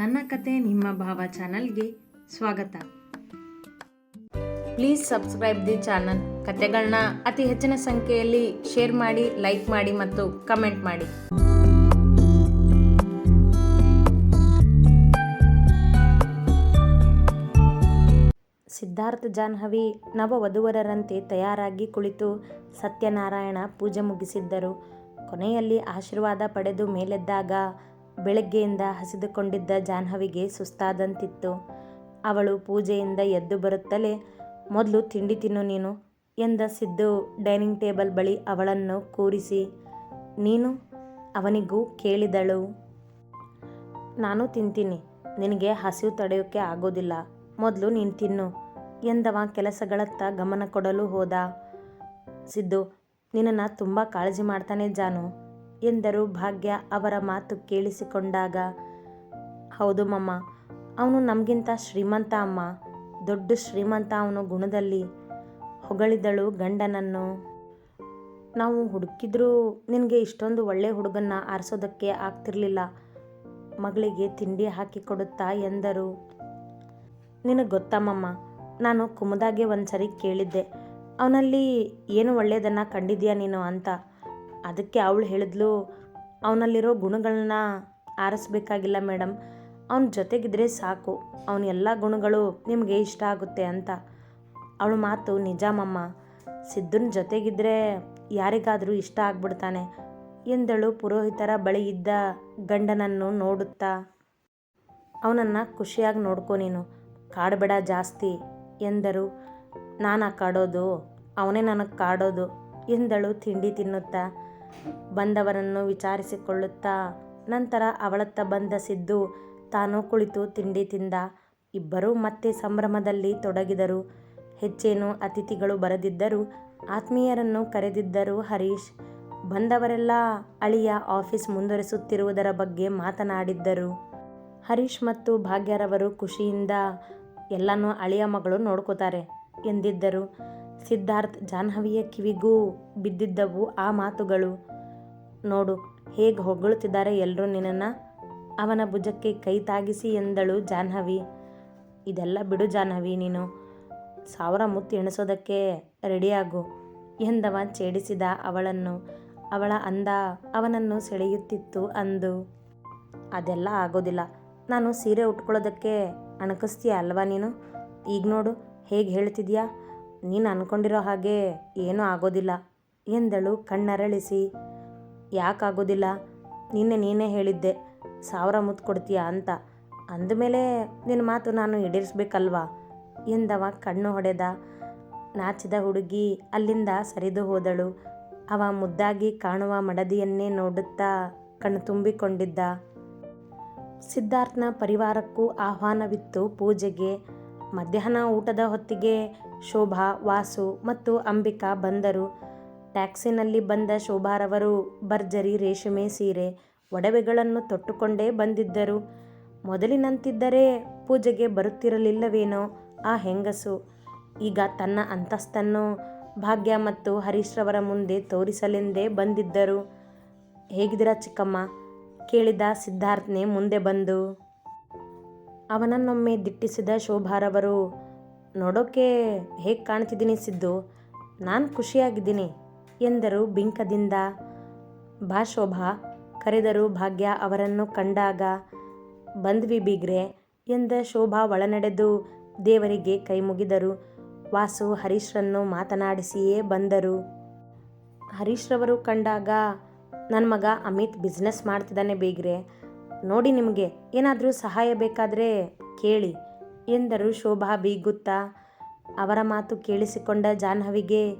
ನನ್ನ ಕತೆ ನಿಮ್ಮ ಭಾವ ಚಾನಲ್ಗೆ ಸ್ವಾಗತ. Please subscribe the channel. ಕತೆಗಳನ್ನ ಅತಿ ಹೆಚ್ಚಿನ ಸಂಖ್ಯೆಯಲ್ಲಿ ಶೇರ್ ಮಾಡಿ, ಲೈಕ್ ಮಾಡಿ ಮತ್ತು ಕಮೆಂಟ್ ಮಾಡಿ. ಸಿದ್ಧಾರ್ಥ ಜಾಹ್ನವಿ ನವವಧುವರರಂತೆ ತಯಾರಾಗಿ ಕುಳಿತು ಸತ್ಯನಾರಾಯಣ ಪೂಜೆ ಮುಗಿಸಿದ್ದರು. ಕೊನೆಯಲ್ಲಿ ಆಶೀರ್ವಾದ ಪಡೆದು ಮೇಲೆದ್ದಾಗ ಬೆಳಗ್ಗೆಯಿಂದ ಹಸಿದುಕೊಂಡಿದ್ದ ಜಾಹ್ನವಿಗೆ ಸುಸ್ತಾದಂತಿತ್ತು. ಅವಳು ಪೂಜೆಯಿಂದ ಎದ್ದು ಬರುತ್ತಲೇ, ಮೊದಲು ತಿಂಡಿ ತಿನ್ನು ನೀನು ಎಂದ ಸಿದ್ದು ಡೈನಿಂಗ್ ಟೇಬಲ್ ಬಳಿ ಅವಳನ್ನು ಕೂರಿಸಿ, ನೀನು? ಅವನಿಗೂ ಕೇಳಿದಳು. ನಾನು ತಿಂತೀನಿ, ನಿನಗೆ ಹಸಿವು ತಡೆಯೋಕ್ಕೆ ಆಗೋದಿಲ್ಲ, ಮೊದಲು ನೀನು ತಿನ್ನು ಎಂದವ ಕೆಲಸಗಳತ್ತ ಗಮನ ಕೊಡಲು ಹೋದ. ಸಿದ್ದು, ನಿನ್ನನ್ನು ತುಂಬ ಕಾಳಜಿ ಮಾಡ್ತಾನೆ ಜಾನು ಎಂದರು ಭಾಗ್ಯ ಅವರ ಮಾತು ಕೇಳಿಸಿಕೊಂಡಾಗ, ಹೌದು ಮಮ್ಮ, ಅವನು ನಮಗಿಂತ ಶ್ರೀಮಂತ ಅಮ್ಮ, ದೊಡ್ಡ ಶ್ರೀಮಂತ ಅವನು ಗುಣದಲ್ಲಿ ಹೊಗಳಿದಳು ಗಂಡನನ್ನು. ನಾವು ಹುಡುಕಿದ್ರೂ ನಿನಗೆ ಇಷ್ಟೊಂದು ಒಳ್ಳೆ ಹುಡುಗನ್ನ ಆರಿಸೋದಕ್ಕೆ ಆಗ್ತಿರ್ಲಿಲ್ಲ. ಮಗಳಿಗೆ ತಿಂಡಿ ಹಾಕಿ ಕೊಡುತ್ತಾ ಎಂದರು. ನಿನಗೆ ಗೊತ್ತಮ್ಮಮ್ಮ ನಾನು ಕುಮುದಾಗೆ ಒಂದ್ಸರಿ ಕೇಳಿದ್ದೆ. ಅವನಲ್ಲಿ ಏನು ಒಳ್ಳೆಯದನ್ನು ಕಂಡಿದ್ಯಾ ನೀನು ಅಂತ. ಅದಕ್ಕೆ ಅವಳು ಹೇಳಿದ್ಲು, ಅವನಲ್ಲಿರೋ ಗುಣಗಳನ್ನ ಆರಿಸ್ಬೇಕಾಗಿಲ್ಲ ಮೇಡಮ್ ಅವನ ಜೊತೆಗಿದ್ರೆ ಸಾಕು. ಅವನ ಎಲ್ಲ ಗುಣಗಳು ನಿಮಗೆ ಇಷ್ಟ ಆಗುತ್ತೆ ಅಂತ. ಅವಳ ಮಾತು, ನಿಜಾಮಮ್ಮ, ಸಿದ್ಧನ ಜೊತೆಗಿದ್ರೆ ಯಾರಿಗಾದರೂ ಇಷ್ಟ ಆಗ್ಬಿಡ್ತಾನೆ. ಎಂದಳು ಪುರೋಹಿತರ ಬಳಿ ಇದ್ದ ಗಂಡನನ್ನು ನೋಡುತ್ತಾ, ಅವನನ್ನು ಖುಷಿಯಾಗಿ ನೋಡ್ಕೊ ನೀನು. ಕಾಡಬೇಡ ಜಾಸ್ತಿ ಎಂದರು. ನಾನು ಕಾಡೋದು. ಅವನೇ ನನಗೆ ಕಾಡೋದು ಎಂದಳು ತಿಂಡಿ ತಿನ್ನುತ್ತಾ. ಬಂದವರನ್ನು ವಿಚಾರಿಸಿಕೊಳ್ಳುತ್ತಾ ನಂತರ ಅವಳತ್ತ ಬಂದ ಸಿದ್ದು ತಾನು ಕುಳಿತು ತಿಂಡಿ ತಿಂದ. ಇಬ್ಬರೂ ಮತ್ತೆ ಸಂಭ್ರಮದಲ್ಲಿ ತೊಡಗಿದರು. ಹೆಚ್ಚೇನು ಅತಿಥಿಗಳು ಬರದಿದ್ದರೂ ಆತ್ಮೀಯರನ್ನು ಕರೆದಿದ್ದರು ಹರೀಶ್. ಬಂದವರೆಲ್ಲ ಅಳಿಯ ಆಫೀಸ್ ಮುಂದುವರಿಸುತ್ತಿರುವುದರ ಬಗ್ಗೆ ಮಾತನಾಡಿದ್ದರು. ಹರೀಶ್ ಮತ್ತು ಭಾಗ್ಯರವರು ಖುಷಿಯಿಂದ ಎಲ್ಲನೂ ಅಳಿಯ ಮಗಳು ನೋಡ್ಕೋತಾರೆ ಎಂದಿದ್ದರು. ಸಿದ್ಧಾರ್ಥ್, ಜಾಹ್ನವಿಯ ಕಿವಿಗೂ ಬಿದ್ದಿದ್ದವು ಆ ಮಾತುಗಳು. ನೋಡು, ಹೇಗೆ ಹೊಗಳುತ್ತಿದ್ದಾರೆ ಎಲ್ಲರೂ ನಿನ್ನನ್ನು? ಅವನ ಭುಜಕ್ಕೆ ಕೈ ತಾಗಿಸಿ ಎಂದಳು ಜಾಹ್ನವಿ. ಇದೆಲ್ಲ ಬಿಡು ಜಾಹ್ನವಿ, ನೀನು ಸಾವಿರ ಮುತ್ತು ಎಣಿಸೋದಕ್ಕೆ ರೆಡಿಯಾಗು ಎಂದವ ಛೇಡಿಸಿದ ಅವಳನ್ನು. ಅವಳ ಅಂದ ಅವನನ್ನು ಸೆಳೆಯುತ್ತಿತ್ತು ಅಂದು. ಅದೆಲ್ಲ ಆಗೋದಿಲ್ಲ. ನಾನು ಸೀರೆ ಉಟ್ಕೊಳ್ಳೋದಕ್ಕೆ ಅಣಕಿಸ್ತೀಯ ಅಲ್ವಾ ನೀನು? ಈಗ ನೋಡು, ಹೇಗೆ ಹೇಳ್ತಿದ್ಯಾ? ನೀನು ಅಂದ್ಕೊಂಡಿರೋ ಹಾಗೆ ಏನೂ ಆಗೋದಿಲ್ಲ. ಎಂದಳು ಕಣ್ಣರಳಿಸಿ. ಯಾಕಾಗೋದಿಲ್ಲ ನಿನ್ನೆ ನೀನೇ ಹೇಳಿದ್ದೆ. ಸಾವಿರ ಮುತ್ತು ಕೊಡ್ತೀಯ ಅಂತ. ಅಂದಮೇಲೆ ನಿನ್ನ ಮಾತು ನಾನು ಈಡೇರಿಸ್ಬೇಕಲ್ವಾ? ಎಂದವ ಕಣ್ಣು ಹೊಡೆದ. ನಾಚಿದ ಹುಡುಗಿ ಅಲ್ಲಿಂದ ಸರಿದು ಹೋದಳು. ಅವ ಮುದ್ದಾಗಿ ಕಾಣುವ ಮಡದಿಯನ್ನೇ ನೋಡುತ್ತಾ ಕಣ್ಣು ತುಂಬಿಕೊಂಡಿದ್ದ. ಸಿದ್ಧಾರ್ಥನ ಪರಿವಾರಕ್ಕೂ ಆಹ್ವಾನವಿತ್ತು ಪೂಜೆಗೆ. ಮಧ್ಯಾಹ್ನ ಊಟದ ಹೊತ್ತಿಗೆ ಶೋಭಾ, ವಾಸು ಮತ್ತು ಅಂಬಿಕಾ ಬಂದರು. ಟ್ಯಾಕ್ಸಿನಲ್ಲಿ ಬಂದ ಶೋಭಾರವರು ಭರ್ಜರಿ ರೇಷ್ಮೆ ಸೀರೆ, ಒಡವೆಗಳನ್ನು ತೊಟ್ಟುಕೊಂಡೇ ಬಂದಿದ್ದರು. ಮೊದಲಿನಂತಿದ್ದರೆ ಪೂಜೆಗೆ ಬರುತ್ತಿರಲಿಲ್ಲವೇನೋ ಆ ಹೆಂಗಸು. ಈಗ ತನ್ನ ಅಂತಸ್ತನ್ನು ಭಾಗ್ಯ ಮತ್ತು ಹರೀಶ್ರವರ ಮುಂದೆ ತೋರಿಸಲೆಂದೇ ಬಂದಿದ್ದರು. ಹೇಗಿದ್ದೀರಾ ಚಿಕ್ಕಮ್ಮ? ಕೇಳಿದ ಸಿದ್ಧಾರ್ಥ್ನೇ ಮುಂದೆ ಬಂದು. ಅವನನ್ನೊಮ್ಮೆ ದಿಟ್ಟಿಸಿದ ಶೋಭಾರವರು ನೋಡೋಕೆ ಹೇಗೆ ಕಾಣ್ತಿದ್ದೀನಿ ಸಿದ್ದು? ನಾನು ಖುಷಿಯಾಗಿದ್ದೀನಿ, ಎಂದರು ಬಿಂಕದಿಂದ. ಬಾ ಶೋಭಾ, ಕರೆದರು ಭಾಗ್ಯ ಅವರನ್ನು ಕಂಡಾಗ. ಬಂದ್ವಿ ಬೀಗ್ರೆ, ಎಂದ ಶೋಭಾ ಒಳನಡೆದು ದೇವರಿಗೆ ಕೈ ಮುಗಿದರು. ವಾಸು ಹರೀಶ್ರನ್ನು ಮಾತನಾಡಿಸಿಯೇ ಬಂದರು. ಹರೀಶ್ರವರು ಕಂಡಾಗ ನನ್ನ ಮಗ ಅಮಿತ್ ಬಿಸ್ನೆಸ್ ಮಾಡ್ತಿದ್ದಾನೆ ಬೀಗ್ರೆ. ನೋಡಿ ನಿಮಗೆ, ಏನಾದರೂ ಸಹಾಯ ಬೇಕಾದರೆ ಕೇಳಿ. ಎಂದರು ಶೋಭಾ ಬೀಗುತ್ತಾ. ಅವರ ಮಾತು ಕೇಳಿಸಿಕೊಂಡ ಜಾಹ್ನವಿಗೆ,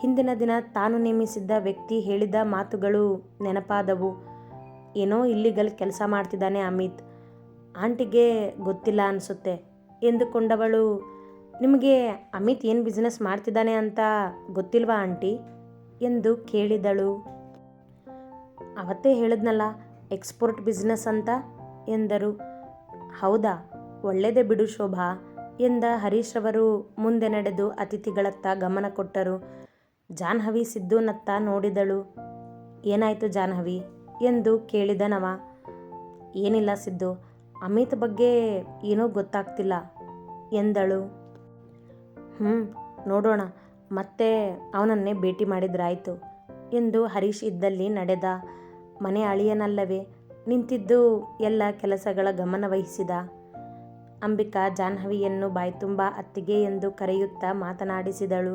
ಹಿಂದಿನ ದಿನ ತಾನು ನೇಮಿಸಿದ್ದ ವ್ಯಕ್ತಿ ಹೇಳಿದ ಮಾತುಗಳು ನೆನಪಾದವು. ಏನೋ ಇಲ್ಲಿಗಲ್ ಕೆಲಸ ಮಾಡ್ತಿದ್ದಾನೆ ಅಮಿತ್. ಆಂಟಿಗೆ ಗೊತ್ತಿಲ್ಲ ಅನಿಸುತ್ತೆ ಎಂದುಕೊಂಡವಳು, ನಿಮಗೆ ಅಮಿತ್ ಏನು ಬಿಸ್ನೆಸ್ ಮಾಡ್ತಿದ್ದಾನೆ ಅಂತ ಗೊತ್ತಿಲ್ವಾ ಆಂಟಿ? ಎಂದು ಕೇಳಿದಳು. ಅವತ್ತೇ ಹೇಳಿದ್ನಲ್ಲ ಎಕ್ಸ್ಪೋರ್ಟ್ ಬಿಸ್ನೆಸ್ ಅಂತ ಎಂದರು. ಹೌದಾ? ಒಳ್ಳೆಯದೇ ಬಿಡು ಶೋಭಾ ಎಂದ ಹರೀಶ್ ರವರು ಮುಂದೆ ನಡೆದು ಅತಿಥಿಗಳತ್ತ ಗಮನ ಕೊಟ್ಟರು. ಜಾಹ್ನವಿ ಸಿದ್ದುನತ್ತ ನೋಡಿದಳು. ಏನಾಯಿತು ಜಾಹ್ನವಿ? ಎಂದು ಕೇಳಿದನವ ಏನಿಲ್ಲ ಸಿದ್ದು, ಅಮಿತ್ ಬಗ್ಗೆ ಏನೂ ಗೊತ್ತಾಗ್ತಿಲ್ಲ ಎಂದಳು. ಹ್ಞೂ ನೋಡೋಣ. ಮತ್ತೆ ಅವನನ್ನೇ ಭೇಟಿ ಮಾಡಿದ್ರಾಯ್ತು ಎಂದು ಹರೀಶ್ ಇದ್ದಲ್ಲಿ ನಡೆದ ಮನೆ ಅಳಿಯನಲ್ಲವೇ ನಿಂತಿದ್ದು ಎಲ್ಲ ಕೆಲಸಗಳ ಗಮನ ವಹಿಸಿದ ಅಂಬಿಕಾ ಜಾಹ್ನವಿಯನ್ನು ಬಾಯ್ತುಂಬ ಅತ್ತಿಗೆ ಎಂದು ಕರೆಯುತ್ತಾ ಮಾತನಾಡಿಸಿದಳು.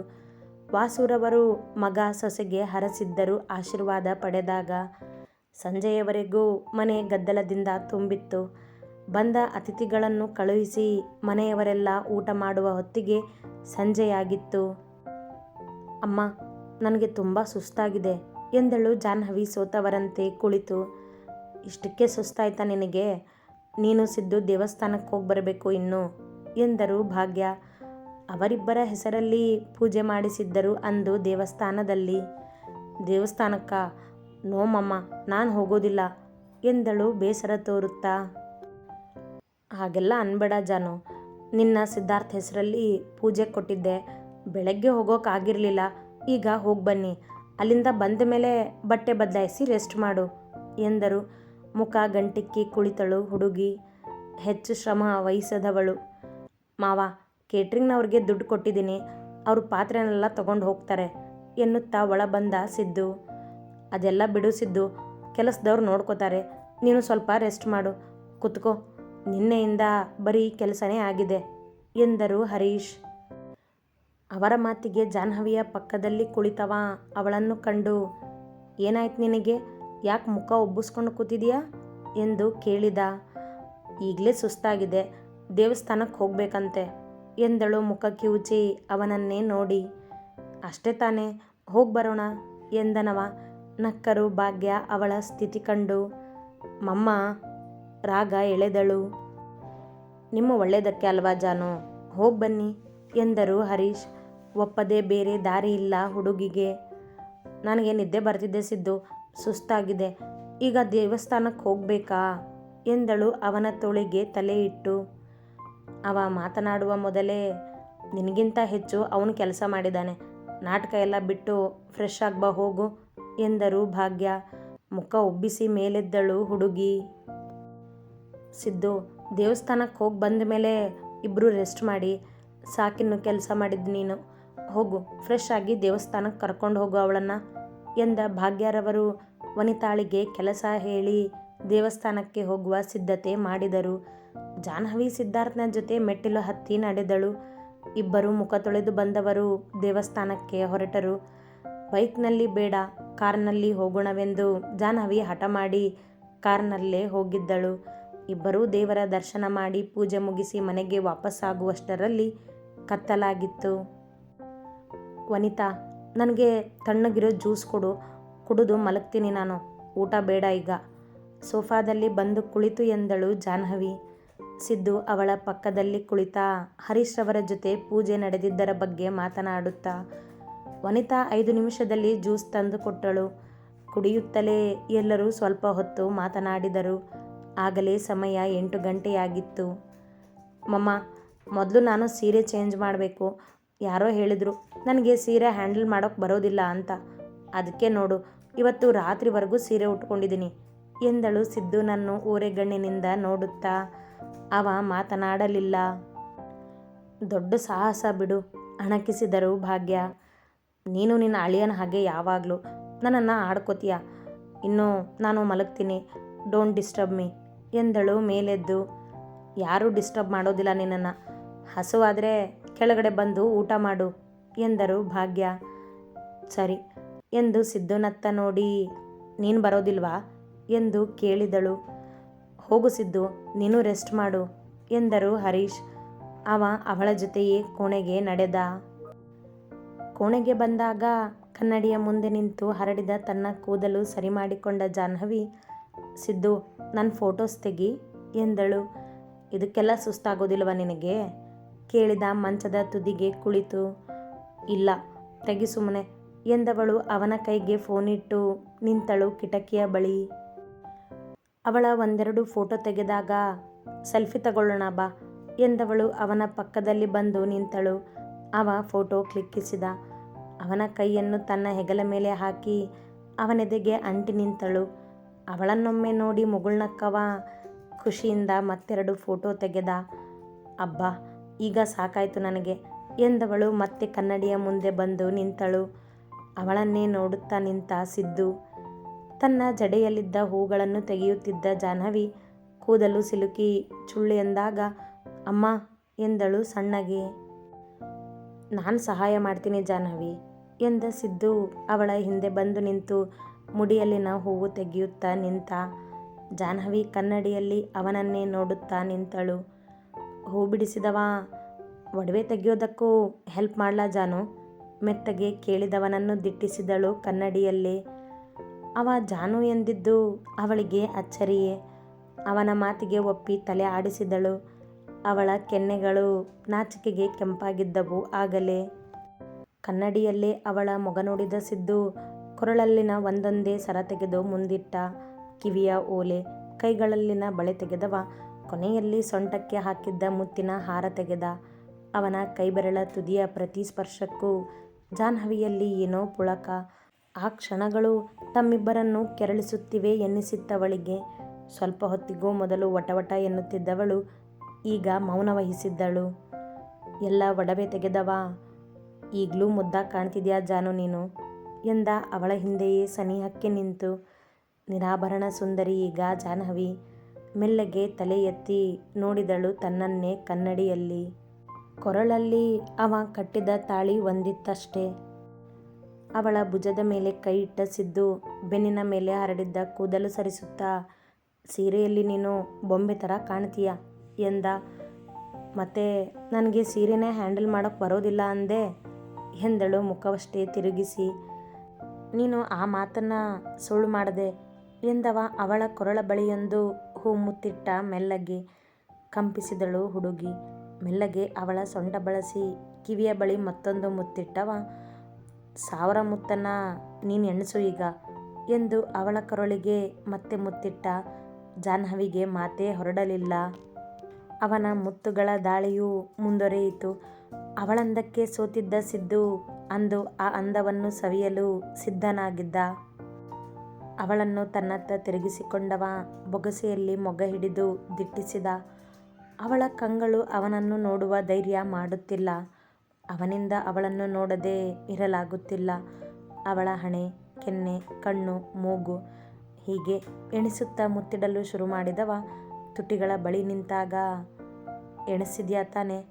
ವಾಸುರವರು ಮಗ ಸೊಸೆಗೆ ಹರಸಿದ್ದರು. ಆಶೀರ್ವಾದ ಪಡೆದಾಗ ಸಂಜೆಯವರೆಗೂ ಮನೆ ಗದ್ದಲದಿಂದ ತುಂಬಿತ್ತು. ಬಂದ ಅತಿಥಿಗಳನ್ನು ಕಳುಹಿಸಿ ಮನೆಯವರೆಲ್ಲ ಊಟ ಮಾಡುವ ಹೊತ್ತಿಗೆ ಸಂಜೆಯಾಗಿತ್ತು. ಅಮ್ಮ, ನನಗೆ ತುಂಬ ಸುಸ್ತಾಗಿದೆ ಎಂದಳು ಜಾಹ್ನವಿ ಸೋತವರಂತೆ ಕುಳಿತು. ಇಷ್ಟಕ್ಕೆ ಸುಸ್ತಾಯ್ತಾ ನಿನಗೆ? ನೀನು ಸಿದ್ದು ದೇವಸ್ಥಾನಕ್ಕೆ ಹೋಗಿ ಬರಬೇಕು ಇನ್ನು? ಎಂದರು ಭಾಗ್ಯ. ಅವರಿಬ್ಬರ ಹೆಸರಲ್ಲಿ ಪೂಜೆ ಮಾಡಿಸಿದ್ದರು ಅಂದು ದೇವಸ್ಥಾನದಲ್ಲಿ. ದೇವಸ್ಥಾನಕ್ಕ? ನೋಮಮ್ಮ ನಾನು ಹೋಗೋದಿಲ್ಲ ಎಂದಳು ಬೇಸರ ತೋರುತ್ತಾ. ಹಾಗೆಲ್ಲ ಅನ್ಬೇಡ ಜಾನು. ನಿನ್ನ ಸಿದ್ಧಾರ್ಥ ಹೆಸರಲ್ಲಿ ಪೂಜೆ ಕೊಟ್ಟಿದ್ದೆ. ಬೆಳಗ್ಗೆ ಹೋಗೋಕ್ಕಾಗಿರಲಿಲ್ಲ ಈಗ ಹೋಗಿ ಬನ್ನಿ. ಅಲ್ಲಿಂದ ಬಂದ ಮೇಲೆ ಬಟ್ಟೆ ಬದಲಾಯಿಸಿ ರೆಸ್ಟ್ ಮಾಡು ಎಂದರು. ಮುಖ ಗಂಟಿಕ್ಕಿ ಕುಳಿತಳು ಹುಡುಗಿ. ಹೆಚ್ಚು ಶ್ರಮ ವಹಿಸದವಳು. ಮಾವ, ಕೇಟ್ರಿಂಗ್ನವ್ರಿಗೆ ದುಡ್ಡು ಕೊಟ್ಟಿದ್ದೀನಿ. ಅವರು ಪಾತ್ರೆನೆಲ್ಲ ತಗೊಂಡು ಹೋಗ್ತಾರೆ ಎನ್ನುತ್ತಾ ಒಳ ಬಂದ ಸಿದ್ದು. ಅದೆಲ್ಲ ಬಿಡು ಸಿದ್ದು, ಕೆಲಸದವ್ರು ನೋಡ್ಕೋತಾರೆ. ನೀನು ಸ್ವಲ್ಪ ರೆಸ್ಟ್ ಮಾಡು. ಕುತ್ಕೋ. ನಿನ್ನೆಯಿಂದ ಬರೀ ಕೆಲಸನೇ ಆಗಿದೆ ಎಂದರು ಹರೀಶ್. ಅವರ ಮಾತಿಗೆ ಜಾಹ್ನವಿಯ ಪಕ್ಕದಲ್ಲಿ ಕುಳಿತವ ಅವಳನ್ನು ಕಂಡು, ಏನಾಯ್ತು ನಿನಗೆ? ಯಾಕೆ ಮುಖ ಒಬ್ಬಿಸ್ಕೊಂಡು ಕೂತಿದೀಯಾ? ಎಂದು ಕೇಳಿದ. ಈಗಲೇ ಸುಸ್ತಾಗಿದೆ. ದೇವಸ್ಥಾನಕ್ಕೆ ಹೋಗಬೇಕಂತೆ, ಎಂದಳು ಮುಖ ಕಿವುಚಿ ಅವನನ್ನೇ ನೋಡಿ. ಅಷ್ಟೇ ತಾನೇ, ಹೋಗಿ ಬರೋಣ, ಎಂದನವ. ನಕ್ಕರು ಭಾಗ್ಯ ಅವಳ ಸ್ಥಿತಿ ಕಂಡು. ಮಮ್ಮ, ರಾಗ ಎಳೆದಳು. ನಿಮ್ಮ ಒಳ್ಳೆಯದಕ್ಕೆ ಅಲ್ವಾ ಜಾನು? ಹೋಗಿ ಬನ್ನಿ, ಎಂದರು ಹರೀಶ್. ಒಪ್ಪದೆ ಬೇರೆ ದಾರಿ ಇಲ್ಲ ಹುಡುಗಿಗೆ. ನನಗೆ ನಿದ್ದೆ ಬರ್ತಿದ್ದೆ ಸಿದ್ದು. ಸುಸ್ತಾಗಿದೆ. ಈಗ ದೇವಸ್ಥಾನಕ್ಕೆ ಹೋಗಬೇಕಾ? ಎಂದಳು ಅವನ ತೋಳಿಗೆ ತಲೆ ಇಟ್ಟು. ಅವ ಮಾತನಾಡುವ ಮೊದಲೇ, ನಿನಗಿಂತ ಹೆಚ್ಚು ಅವನು ಕೆಲಸ ಮಾಡಿದ್ದಾನೆ ನಾಟಕ ಎಲ್ಲ ಬಿಟ್ಟು ಫ್ರೆಶ್ ಆಗ್ಬಾ, ಹೋಗು ಎಂದರು ಭಾಗ್ಯ. ಮುಖ ಉಬ್ಬಿಸಿ ಮೇಲೆದ್ದಳು ಹುಡುಗಿ. ಸಿದ್ದು, ದೇವಸ್ಥಾನಕ್ಕೆ ಹೋಗಿ ಬಂದ ಮೇಲೆ ಇಬ್ಬರು ರೆಸ್ಟ್ ಮಾಡಿ. ಸಾಕಿನ್ನು ಕೆಲಸ ಮಾಡಿದ್ದು ನೀನು. ಹೋಗು ಫ್ರೆಶ್ ಆಗಿ ದೇವಸ್ಥಾನಕ್ಕೆ ಕರ್ಕೊಂಡು ಹೋಗು ಅವಳನ್ನು ಎಂದ ಭಾಗ್ಯರವರು. ವನಿತಾಳಿಗೆ ಕೆಲಸ ಹೇಳಿ ದೇವಸ್ಥಾನಕ್ಕೆ ಹೋಗುವ ಸಿದ್ಧತೆ ಮಾಡಿದರು. ಜಾಹ್ನವಿ ಸಿದ್ಧಾರ್ಥನ ಜೊತೆ ಮೆಟ್ಟಿಲು ಹತ್ತಿ ನಡೆದಳು. ಇಬ್ಬರು ಮುಖ ತೊಳೆದು ಬಂದವರು ದೇವಸ್ಥಾನಕ್ಕೆ ಹೊರಟರು. ಬೈಕ್ನಲ್ಲಿ ಬೇಡ, ಕಾರ್ನಲ್ಲಿ ಹೋಗೋಣವೆಂದು ಜಾಹ್ನವಿ ಹಠ ಮಾಡಿ ಕಾರ್ನಲ್ಲೇ ಹೋಗಿದ್ದಳು. ಇಬ್ಬರೂ ದೇವರ ದರ್ಶನ ಮಾಡಿ ಪೂಜೆ ಮುಗಿಸಿ ಮನೆಗೆ ವಾಪಸ್ಸಾಗುವಷ್ಟರಲ್ಲಿ ಕತ್ತಲಾಗಿತ್ತು. ವನಿತಾ, ನನಗೆ ತಣ್ಣಗಿರೋ ಜ್ಯೂಸ್ ಕೊಡು. ಕುಡಿದು ಮಲಗ್ತೀನಿ ನಾನು. ಊಟ ಬೇಡ ಈಗ. ಸೋಫಾದಲ್ಲಿ ಬಂದು ಕುಳಿತು ಎಂದಳು ಜಾಹ್ನವಿ. ಸಿದ್ದು ಅವಳ ಪಕ್ಕದಲ್ಲಿ ಕುಳಿತ. ಹರೀಶ್ ರವರ ಜೊತೆ ಪೂಜೆ ನಡೆದಿದ್ದರ ಬಗ್ಗೆ ಮಾತನಾಡುತ್ತಾ. ವನಿತಾ ಐದು ನಿಮಿಷದಲ್ಲಿ ಜ್ಯೂಸ್ ತಂದು ಕೊಟ್ಟಳು. ಕುಡಿಯುತ್ತಲೇ ಎಲ್ಲರೂ ಸ್ವಲ್ಪ ಹೊತ್ತು ಮಾತನಾಡಿದರು. ಆಗಲೇ ಸಮಯ ಎಂಟು ಗಂಟೆಯಾಗಿತ್ತು. ಮಮ್ಮ, ಮೊದಲು ನಾನು ಸೀರೆ ಚೇಂಜ್ ಮಾಡಬೇಕು. ಯಾರೋ ಹೇಳಿದರು, ನನಗೆ ಸೀರೆ ಹ್ಯಾಂಡಲ್ ಮಾಡೋಕ್ಕೆ ಬರೋದಿಲ್ಲ ಅಂತ. ಅದಕ್ಕೆ ನೋಡು ಇವತ್ತು ರಾತ್ರಿವರೆಗೂ ಸೀರೆ ಉಟ್ಕೊಂಡಿದ್ದೀನಿ. ಎಂದಳು ಸಿದ್ದು ನನ್ನ ಊರೆಗಣ್ಣಿನಿಂದ ನೋಡುತ್ತಾ. ಅವ ಮಾತನಾಡಲಿಲ್ಲ. ದೊಡ್ಡ ಸಾಹಸ ಬಿಡು, ಅಣಕಿಸಿದರು ಭಾಗ್ಯ. ನೀನು ನಿನ್ನ ಅಳಿಯನ ಹಾಗೆ ಯಾವಾಗಲೂ ನನ್ನನ್ನು ಆಡ್ಕೋತೀಯ. ಇನ್ನು ನಾನು ಮಲಗ್ತೀನಿ ಡೋಂಟ್ ಡಿಸ್ಟರ್ಬ್ ಮೀ ಎಂದಳು ಮೇಲೆದ್ದು. ಯಾರೂ ಡಿಸ್ಟರ್ಬ್ ಮಾಡೋದಿಲ್ಲ ನಿನ್ನನ್ನು. ಹಸುವಾದರೆ ಕೆಳಗಡೆ ಬಂದು ಊಟ ಮಾಡು ಎಂದರು ಭಾಗ್ಯ. ಸರಿ ಎಂದು ಸಿದ್ದುನತ್ತ ನೋಡಿ, ನೀನು ಬರೋದಿಲ್ವಾ? ಎಂದು ಕೇಳಿದಳು. ಹೋಗು ಸಿದ್ದು, ನೀನು ರೆಸ್ಟ್ ಮಾಡು, ಎಂದರು ಹರೀಶ್. ಅವ ಅವಳ ಜೊತೆಯೇ ಕೋಣೆಗೆ ನಡೆದ. ಕೋಣೆಗೆ ಬಂದಾಗ ಕನ್ನಡಿಯ ಮುಂದೆ ನಿಂತು ಹರಡಿದ ತನ್ನ ಕೂದಲು ಸರಿ ಮಾಡಿಕೊಂಡ ಜಾಹ್ನವಿ, ಸಿದ್ದು ನನ್ನ ಫೋಟೋಸ್ ತೆಗಿ, ಎಂದಳು. ಇದಕ್ಕೆಲ್ಲ ಸುಸ್ತಾಗೋದಿಲ್ವ ನಿನಗೆ? ಕೇಳಿದ ಮಂಚದ ತುದಿಗೆ ಕುಳಿತು. ಇಲ್ಲ, ತೆಗಿ ಸುಮ್ಮನೆ ಎಂದವಳು ಅವನ ಕೈಗೆ ಫೋನಿಟ್ಟು, ನಿಂತಳು ಕಿಟಕಿಯ ಬಳಿ. ಅವಳ ಒಂದೆರಡು ಫೋಟೋ ತೆಗೆದಾಗ, ಸೆಲ್ಫಿ ತಗೊಳ್ಳೋಣ ಬಾ ಎಂದವಳು ಅವನ ಪಕ್ಕದಲ್ಲಿ ಬಂದು ನಿಂತಳು. ಅವ ಫೋಟೋ ಕ್ಲಿಕ್ಕಿಸಿದ. ಅವನ ಕೈಯನ್ನು ತನ್ನ ಹೆಗಲ ಮೇಲೆ ಹಾಕಿ ಅವನೆದೆಗೆ ಅಂಟಿ ನಿಂತಳು. ಅವಳನ್ನೊಮ್ಮೆ ನೋಡಿ ಮುಗುಳ್ನಕ್ಕವ ಖುಷಿಯಿಂದ ಮತ್ತೆರಡು ಫೋಟೋ ತೆಗೆದ. ಅಬ್ಬಾ, ಈಗ ಸಾಕಾಯಿತು ನನಗೆ ಎಂದವಳು ಮತ್ತೆ ಕನ್ನಡಿಯ ಮುಂದೆ ಬಂದು ನಿಂತಳು. ಅವಳನ್ನೇ ನೋಡುತ್ತಾ ನಿಂತ ಸಿದ್ದು. ತನ್ನ ಜಡೆಯಲ್ಲಿದ್ದ ಹೂಗಳನ್ನು ತೆಗೆಯುತ್ತಿದ್ದ ಜಾಹ್ನವಿ ಕೂದಲು ಸಿಲುಕಿ ಚುಳ್ಳು ಎಂದಾಗ, ಅಮ್ಮ, ಎಂದಳು ಸಣ್ಣಗೆ. ನಾನು ಸಹಾಯ ಮಾಡ್ತೀನಿ ಜಾಹ್ನವಿ, ಎಂದ ಸಿದ್ದು. ಅವಳ ಹಿಂದೆ ಬಂದು ನಿಂತು ಮುಡಿಯಲ್ಲಿನ ಹೂವು ತೆಗೆಯುತ್ತಾ ನಿಂತ, ಜಾಹ್ನವಿ ಕನ್ನಡಿಯಲ್ಲಿ ಅವನನ್ನೇ ನೋಡುತ್ತಾ ನಿಂತಳು. ಹೂ ಬಿಡಿಸಿದವ, ಒಡವೆ ತೆಗೆಯೋದಕ್ಕೂ ಹೆಲ್ಪ್ ಮಾಡ್ಲಾ ಜಾನು? ಮೆತ್ತಗೆ ಕೇಳಿದವನನ್ನು ದಿಟ್ಟಿಸಿದಳು ಕನ್ನಡಿಯಲ್ಲೇ. ಅವ ಜಾನು ಎಂದಿದ್ದು ಅವಳಿಗೆ ಅಚ್ಚರಿಯೇ. ಅವನ ಮಾತಿಗೆ ಒಪ್ಪಿ ತಲೆ ಆಡಿಸಿದಳು. ಅವಳ ಕೆನ್ನೆಗಳು ನಾಚಿಕೆಗೆ ಕೆಂಪಾಗಿದ್ದವು ಆಗಲೇ. ಕನ್ನಡಿಯಲ್ಲೇ ಅವಳ ಮೊಗ ನೋಡಿದ ಸಿದ್ದು ಕೊರಳಲ್ಲಿನ ಒಂದೊಂದೇ ಸರ ತೆಗೆದು ಮುಂದಿಟ್ಟ ಕಿವಿಯ ಓಲೆ, ಕೈಗಳಲ್ಲಿನ ಬಳೆ ತೆಗೆದವ, ಕೊನೆಯಲ್ಲಿ ಸೊಂಟಕ್ಕೆ ಹಾಕಿದ್ದ ಮುತ್ತಿನ ಹಾರ ತೆಗೆದ. ಅವನ ಕೈಬೆರಳ ತುದಿಯ ಪ್ರತಿ ಸ್ಪರ್ಶಕ್ಕೂ ಜಾಹ್ನವಿಯಲ್ಲಿ ಏನೋ ಪುಳಕ. ಆ ಕ್ಷಣಗಳು ತಮ್ಮಿಬ್ಬರನ್ನು ಕೆರಳಿಸುತ್ತಿವೆ ಎನ್ನಿಸಿದ್ದವಳಿಗೆ ಸ್ವಲ್ಪ ಹೊತ್ತಿಗೂ ಮೊದಲು ವಟವಟ ಎನ್ನುತ್ತಿದ್ದವಳು, ಈಗ ಮೌನ ವಹಿಸಿದ್ದಳು. ಎಲ್ಲ ಒಡವೆ ತೆಗೆದವ. ಈಗಲೂ ಮುದ್ದ ಕಾಣ್ತಿದ್ಯಾ ಜಾನು ನೀನು? ಎಂದ ಅವಳ ಹಿಂದೆಯೇ ಸನಿಹಕ್ಕೆ ನಿಂತು. ನಿರಾಭರಣ ಸುಂದರಿ ಈಗ ಜಾಹ್ನವಿ. ಮೆಲ್ಲಗೆ ತಲೆ ಎತ್ತಿ ನೋಡಿದಳು ತನ್ನನ್ನೇ ಕನ್ನಡಿಯಲ್ಲಿ. ಕೊರಳಲ್ಲಿ ಅವ ಕಟ್ಟಿದ ತಾಳಿ ಒಂದಿತ್ತಷ್ಟೇ ಅವಳ ಭುಜದ ಮೇಲೆ ಕೈ ಇಟ್ಟ ಸಿದ್ದು ಬೆನ್ನಿನ ಮೇಲೆ ಹರಡಿದ್ದ ಕೂದಲು ಸರಿಸುತ್ತಾ, ಸೀರೆಯಲ್ಲಿ ನೀನು ಬೊಂಬೆ ಥರ ಕಾಣ್ತೀಯ ಎಂದ. ಮತ್ತೆ ನನಗೆ ಸೀರೆನೇ ಹ್ಯಾಂಡಲ್ ಮಾಡೋಕ್ಕೆ ಬರೋದಿಲ್ಲ ಅಂದೆ ಎಂದಳು ಮುಖವಷ್ಟೇ ತಿರುಗಿಸಿ. ನೀನು ಆ ಮಾತನ್ನು ಸುಳ್ಳು ಮಾಡಿದೆ ಎಂದವ ಅವಳ ಕೊರಳ ಬಳಿಯೊಂದು ಹೂ ಮುತ್ತಿಟ್ಟ ಮೆಲ್ಲಗೆ ಕಂಪಿಸಿದಳು ಹುಡುಗಿ. ಮೆಲ್ಲಗೆ ಅವಳ ಸೊಂಟ ಬಳಸಿ ಕಿವಿಯ ಬಳಿ ಮತ್ತೊಂದು ಮುತ್ತಿಟ್ಟವ, ಸಾವಿರ ಮುತ್ತನ್ನ ನೀನು ಎಣಿಸು ಈಗ ಎಂದು ಅವಳ ಕರುಳಿಗೆ ಮತ್ತೆ ಮುತ್ತಿಟ್ಟ ಜಾಹ್ನವಿಗೆ ಮಾತೇ ಹೊರಡಲಿಲ್ಲ. ಅವನ ಮುತ್ತುಗಳ ದಾಳಿಯು ಮುಂದೊರೆಯಿತು. ಅವಳಂದಕ್ಕೆ ಸೋತಿದ್ದ ಸಿದ್ದು ಅಂದು ಆ ಅಂದವನ್ನು ಸವಿಯಲು ಸಿದ್ಧನಾಗಿದ್ದ. ಅವಳನ್ನು ತನ್ನತ್ತ ತಿರುಗಿಸಿಕೊಂಡವ, ಬೊಗಸೆಯಲ್ಲಿ ಮೊಗ ಹಿಡಿದು ದಿಟ್ಟಿಸಿದ. ಅವಳ ಕಂಗಳು ಅವನನ್ನು ನೋಡುವ ಧೈರ್ಯ ಮಾಡುತ್ತಿಲ್ಲ. ಅವನಿಂದ ಅವಳನ್ನು ನೋಡದೆ ಇರಲಾಗುತ್ತಿಲ್ಲ. ಅವಳ ಹಣೆ, ಕೆನ್ನೆ, ಕಣ್ಣು, ಮೂಗು ಹೀಗೆ ಎಣಿಸುತ್ತಾ ಮುತ್ತಿಡಲು ಶುರು ಮಾಡಿದವ. ತುಟಿಗಳ ಬಳಿ ನಿಂತಾಗ, ಎಣಿಸಿದ್ಯಾ ತಾನೆ?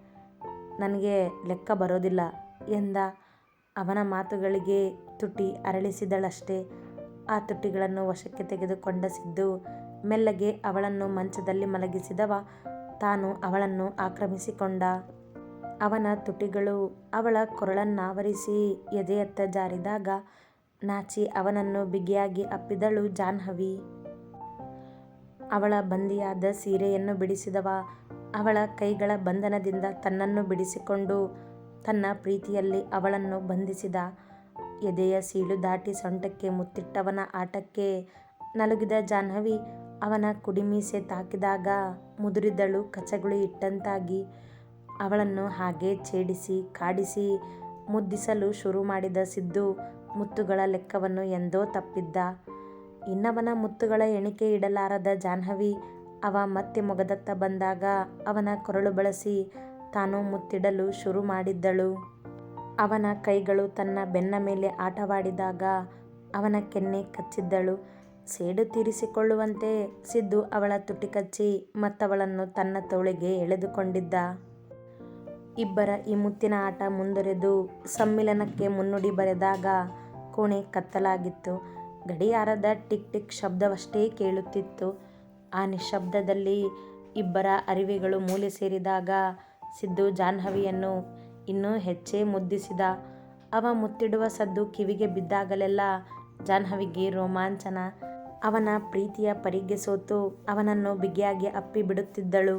ನನಗೆ ಲೆಕ್ಕ ಬರೋದಿಲ್ಲ ಎಂದ. ಅವನ ಮಾತುಗಳಿಗೆ ತುಟಿ ಅರಳಿಸಿದಳಷ್ಟೇ. ಆ ತುಟಿಗಳನ್ನು ವಶಕ್ಕೆ ತೆಗೆದುಕೊಂಡ ಸಿದ್ದು, ಮೆಲ್ಲಗೆ ಅವಳನ್ನು ಮಂಚದಲ್ಲಿ ಮಲಗಿಸಿದವ. ತಾನು ಅವಳನ್ನು ಆಕ್ರಮಿಸಿಕೊಂಡ. ಅವನ ತುಟಿಗಳು ಅವಳ ಕೊರಳನ್ನಾವರಿಸಿ ಎದೆಯತ್ತ ಜಾರಿದಾಗ ನಾಚಿ ಅವನನ್ನು ಬಿಗಿಯಾಗಿ ಅಪ್ಪಿದಳು ಜಾಹ್ನವಿ. ಅವಳ ಬಂದಿಯಾದ ಸೀರೆಯನ್ನು ಬಿಡಿಸಿದವ. ಅವಳ ಕೈಗಳ ಬಂಧನದಿಂದ ತನ್ನನ್ನು ಬಿಡಿಸಿಕೊಂಡು ತನ್ನ ಪ್ರೀತಿಯಲ್ಲಿ ಅವಳನ್ನು ಬಂಧಿಸಿದ. ಎದೆಯ ಸೀಳು ದಾಟಿ ಸೊಂಟಕ್ಕೆ ಮುತ್ತಿಟ್ಟವನ ಆಟಕ್ಕೆ ನಲುಗಿದ ಜಾಹ್ನವಿ ಅವನ ಕುಡಿಮೀಸೆ ತಾಕಿದಾಗ ಮುದುರಿದಳು ಕಚಗುಳಿ ಇಟ್ಟಂತಾಗಿ ಅವಳನ್ನು ಹಾಗೆ ಛೇಡಿಸಿ, ಕಾಡಿಸಿ ಮುದ್ದಿಸಲು ಶುರು ಮಾಡಿದ ಸಿದ್ದು ಮುತ್ತುಗಳ ಲೆಕ್ಕವನ್ನು ಎಂದೋ ತಪ್ಪಿದ್ದ. ಇನ್ನವನ ಮುತ್ತುಗಳ ಎಣಿಕೆ ಇಡಲಾರದ ಜಾಹ್ನವಿ ಅವ ಮತ್ತೆ ಮೊಗದತ್ತ ಬಂದಾಗ ಅವನ ಕೊರಳು ಬಳಸಿ ತಾನು ಮುತ್ತಿಡಲು ಶುರು ಮಾಡಿದ್ದಳು. ಅವನ ಕೈಗಳು ತನ್ನ ಬೆನ್ನ ಮೇಲೆ ಆಟವಾಡಿದಾಗ ಅವನ ಕೆನ್ನೆ ಕಚ್ಚಿದ್ದಳು. ಸೇಡು ತೀರಿಸಿಕೊಳ್ಳುವಂತೆ ಸಿದ್ದು ಅವಳ ತುಟಿ ಕಚ್ಚಿ ಮತ್ತವಳನ್ನು ತನ್ನ ತೋಳಿಗೆ ಎಳೆದುಕೊಂಡಿದ್ದ. ಇಬ್ಬರ ಈ ಮುತ್ತಿನ ಆಟ ಮುಂದುವರೆದು ಸಮ್ಮಿಲನಕ್ಕೆ ಮುನ್ನುಡಿ ಬರೆದಾಗ ಕೋಣೆ ಕತ್ತಲಾಗಿತ್ತು. ಗಡಿಯಾರದ ಟಿಕ್ ಟಿಕ್ ಶಬ್ದವಷ್ಟೇ ಕೇಳುತ್ತಿತ್ತು. ಆ ನಿಶಬ್ದದಲ್ಲಿ ಇಬ್ಬರ ಅರಿವಿಗಳು ಮೂಲೆ ಸೇರಿದಾಗ ಸಿದ್ದು ಜಾಹ್ನವಿಯನ್ನು ಇನ್ನೂ ಹೆಚ್ಚೇ ಮುದ್ದಿಸಿದ. ಅವ ಮುತ್ತಿಡುವ ಸದ್ದು ಕಿವಿಗೆ ಬಿದ್ದಾಗಲೆಲ್ಲ ಜಾಹ್ನವಿಗೆ ರೋಮಾಂಚನ. ಅವನ ಪ್ರೀತಿಯ ಪರಿಗೆ ಸೋತು ಅವನನ್ನು ಬಿಗಿಯಾಗಿ ಅಪ್ಪಿ ಬಿಡುತ್ತಿದ್ದಳು.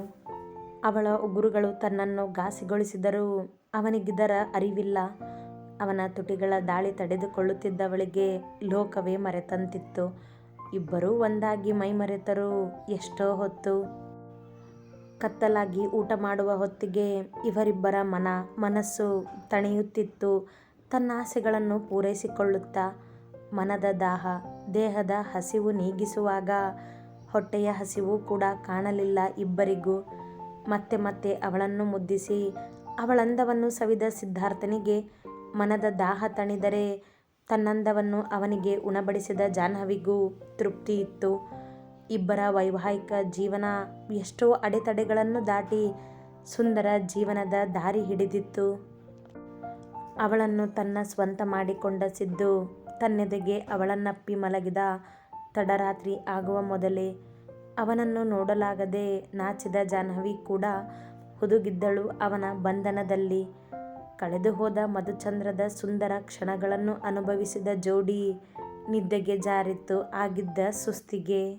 ಅವಳ ಉಗುರುಗಳು ತನ್ನನ್ನು ಘಾಸಿಗೊಳಿಸಿದರೂ ಅವನಿಗಿದರ ಅರಿವಿಲ್ಲ. ಅವನ ತುಟಿಗಳ ದಾಳಿ ತಡೆದುಕೊಳ್ಳುತ್ತಿದ್ದವಳಿಗೆ ಲೋಕವೇ ಮರೆತಂತಿತ್ತು. ಇಬ್ಬರೂ ಒಂದಾಗಿ ಮೈಮರೆತರೂ ಎಷ್ಟೋ ಹೊತ್ತು. ಕತ್ತಲಾಗಿ ಊಟ ಮಾಡುವ ಹೊತ್ತಿಗೆ ಇವರಿಬ್ಬರ ಮನ, ಮನಸ್ಸು ತಣಿಯುತ್ತಿತ್ತು. ತನ್ನ ಆಸೆಗಳನ್ನು ಪೂರೈಸಿಕೊಳ್ಳುತ್ತಾ ಮನದ ದಾಹ, ದೇಹದ ಹಸಿವು ನೀಗಿಸುವಾಗ ಹೊಟ್ಟೆಯ ಹಸಿವು ಕೂಡ ಕಾಣಲಿಲ್ಲ ಇಬ್ಬರಿಗೂ. ಮತ್ತೆ ಮತ್ತೆ ಅವಳನ್ನು ಮುದ್ದಿಸಿ, ಅವಳಂದವನ್ನು ಸವಿದ ಸಿದ್ಧಾರ್ಥನಿಗೆ ಮನದ ದಾಹ ತಣಿದರೆ ತನ್ನಂದವನ್ನು ಅವನಿಗೆ ಉಣಬಡಿಸಿದ ಜಾಹ್ನವಿಗೂ ತೃಪ್ತಿ ಇತ್ತು. ಇಬ್ಬರ ವೈವಾಹಿಕ ಜೀವನ ಎಷ್ಟೋ ಅಡೆತಡೆಗಳನ್ನು ದಾಟಿ ಸುಂದರ ಜೀವನದ ದಾರಿ ಹಿಡಿದಿತ್ತು. ಅವಳನ್ನು ತನ್ನ ಸ್ವಂತ ಮಾಡಿಕೊಂಡ ಸಿದ್ದು ತನ್ನೆದೆಗೆ ಅವಳನ್ನಪ್ಪಿ ಮಲಗಿದ ತಡರಾತ್ರಿ ಆಗುವ ಮೊದಲೇ ಅವನನ್ನು ನೋಡಲಾಗದೆ ನಾಚಿದ ಜಾಹ್ನವಿ ಕೂಡ ಹುದುಗಿದ್ದಳು ಅವನ ಬಂಧನದಲ್ಲಿ. ಕಳೆದುಹೋದ ಮಧುಚಂದ್ರದ ಸುಂದರ ಕ್ಷಣಗಳನ್ನು ಅನುಭವಿಸಿದ ಜೋಡಿ ನಿದ್ದೆಗೆ ಜಾರಿತ್ತು ಆಗಿದ್ದ ಸುಸ್ತಿಗೆ.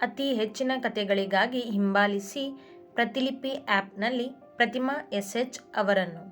ಅತಿ ಹೆಚ್ಚಿನ ಕಥೆಗಳಿಗಾಗಿ ಹಿಂಬಾಲಿಸಿ ಪ್ರತಿಲಿಪಿ ಆ್ಯಪ್ನಲ್ಲಿ ಪ್ರತಿಮಾ ಎಸ್ ಎಚ್ ಅವರನ್ನು.